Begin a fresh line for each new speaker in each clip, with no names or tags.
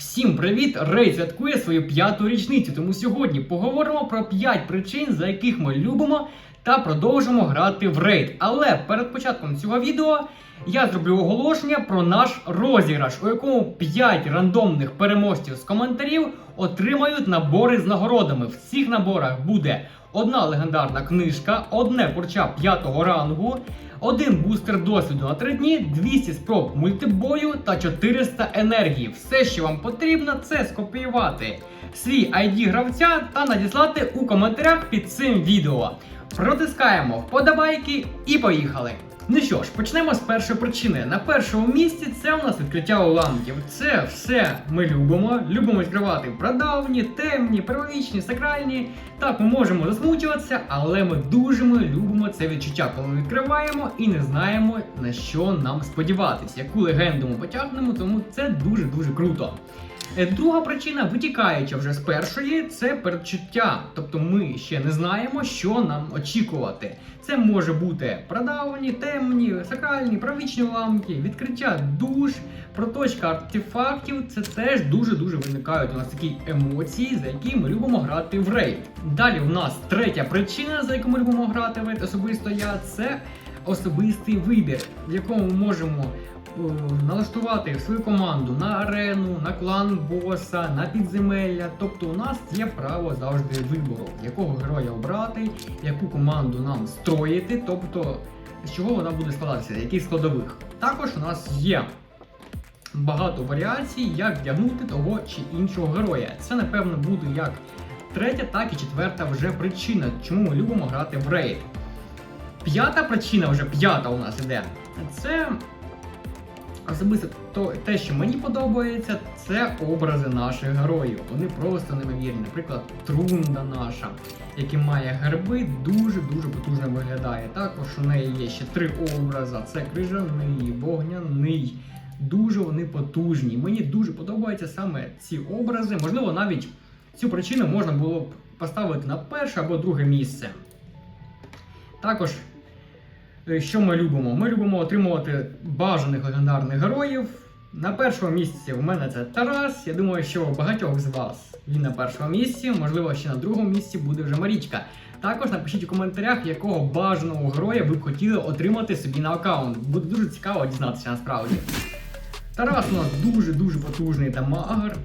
Всім привіт! Рей святкує свою п'яту річницю. Тому сьогодні поговоримо про 5 причин, за яких ми любимо та продовжимо грати в рейд. Але перед початком цього відео я зроблю оголошення про наш розіграш, у якому 5 рандомних переможців з коментарів отримають набори з нагородами. В цих наборах буде одна легендарна книжка, одне порча п'ятого рангу. Один бустер досвіду на 3 дні, 200 спроб мультибою та 400 енергії. Все, що вам потрібно, це скопіювати свій ID гравця та надіслати у коментарях під цим відео. Протискаємо вподобайки і поїхали! Ну що ж, почнемо з першої причини. На першому місці це у нас відкриття уламків. Це все ми любимо. Любимо відкривати прадавні, темні, первічні, сакральні. Так, ми можемо засмучуватися, але ми дуже ми любимо це відчуття, коли відкриваємо і не знаємо на що нам сподіватися. Яку легенду ми потягнемо, тому це дуже дуже круто. Е, Друга причина, витікаюча вже з першої, це передчуття. Тобто ми ще не знаємо, що нам очікувати. Це може бути прадавні, темні, сакральні, правічні уламки, відкриття душ, проточка артефактів. Це теж дуже-дуже виникають у нас такі емоції, за які ми любимо грати в рейд. Далі у нас третя причина, за яку ми любимо грати в рейд, особисто я, це особистий вибір, в якому ми можемо е, налаштувати свою команду на арену, на клан боса, на підземелля. Тобто у нас є право завжди вибору, якого героя обрати, яку команду нам строїти, тобто з чого вона буде складатися, яких складових. Також у нас є багато варіацій, як вдягнути того чи іншого героя. Це, напевно, буде як третя, так і четверта вже причина, чому ми любимо грати в рейд. П'ята причина, вже п'ята у нас іде. Це особисто то, те, що мені подобається, це образи наших героїв. Вони просто неймовірні. Наприклад, Трунда наша, яка має герби, дуже-дуже потужно виглядає. Також у неї є ще три образи: це крижаний, вогняний. Дуже вони потужні. Мені дуже подобаються саме ці образи. Можливо, навіть цю причину можна було б поставити на перше або друге місце. Також, що ми любимо? Ми любимо отримувати бажаних легендарних героїв. На першому місці в мене це Тарас. Я думаю, що багатьох з вас він на першому місці, можливо, ще на другому місці буде вже Марічка. Також напишіть у коментарях, якого бажаного героя ви б хотіли отримати собі на аккаунт. Буде дуже цікаво дізнатися насправді. Тарас у нас дуже-дуже потужний дамагер.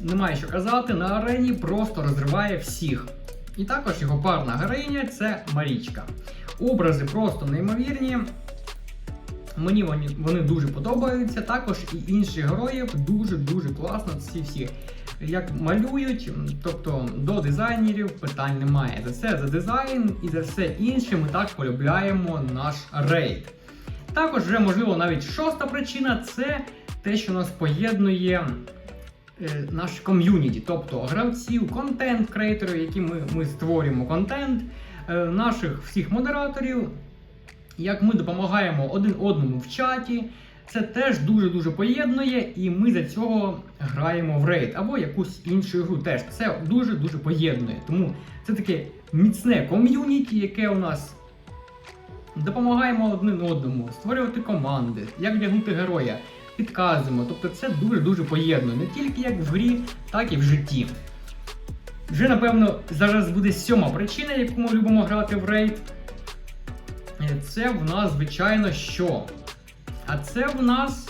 Немає що казати, на арені просто розриває всіх. І також його парна героїня це Марічка. Образи просто неймовірні. Мені вони, вони дуже подобаються. Також і інші героїв дуже-дуже класно. Ці всі як малюють, тобто до дизайнерів питань немає. За це за дизайн і за все інше ми так полюбляємо наш рейд. Також вже можливо навіть шоста причина це те, що нас поєднує е, наш ком'юніті, тобто гравців, контент-креаторів, які ми, ми створюємо контент, наших всіх модераторів, як ми допомагаємо один одному в чаті. Це теж дуже-дуже поєднує, і ми за цього граємо в рейд або якусь іншу гру. Теж це дуже-дуже поєднує. Тому це таке міцне ком'юніті, яке у нас допомагаємо один одному, створювати команди, як вдягнути героя, підказуємо. Тобто це дуже-дуже поєднує, не тільки як в грі, так і в житті. Вже, напевно, зараз буде сьома причина, яку ми любимо грати в рейд. Е, Це в нас, звичайно, що? А це в нас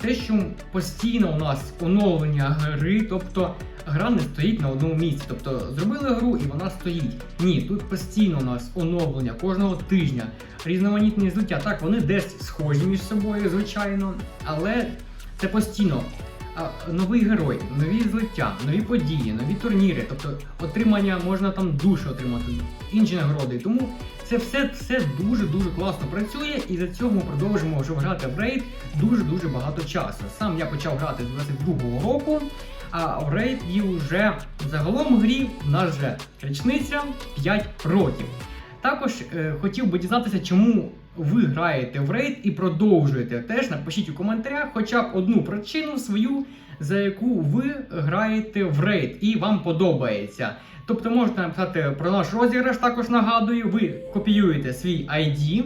те, що постійно у нас оновлення гри, тобто гра не стоїть на одному місці. Тобто зробили гру і вона стоїть. Ні, тут постійно у нас оновлення кожного тижня, різноманітні злиття. Так, вони десь схожі між собою, звичайно, але це постійно. Новий герой, нові злиття, нові події, нові турніри, тобто отримання можна там душі отримати, інші нагороди. Тому це все все дуже-дуже класно працює, і за цього ми продовжимо вже грати в рейд дуже-дуже багато часу. Сам я почав грати з 22-го року, а в рейд і вже загалом в грі в нас вже річниця 5 років. Також е, хотів би дізнатися, чому ви граєте в рейд і продовжуєте. Теж напишіть у коментарях хоча б одну причину свою, за яку ви граєте в рейд і вам подобається. Тобто можете написати про наш розіграш, також нагадую, ви копіюєте свій ID,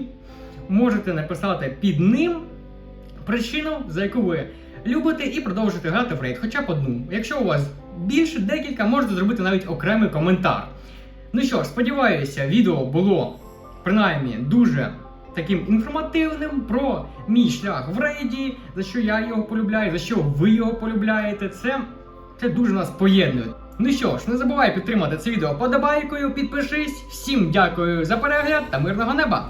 можете написати під ним причину, за яку ви любите і продовжуєте грати в рейд, хоча б одну. Якщо у вас більше декілька, можете зробити навіть окремий коментар. Ну що ж, сподіваюся, відео було принаймні дуже таким інформативним про мій шлях в рейді, за що я його полюбляю, за що ви його полюбляєте. Це, це дуже нас поєднує. Ну що ж, не забувай підтримати це відео подобайкою, підпишись. Всім дякую за перегляд та мирного неба!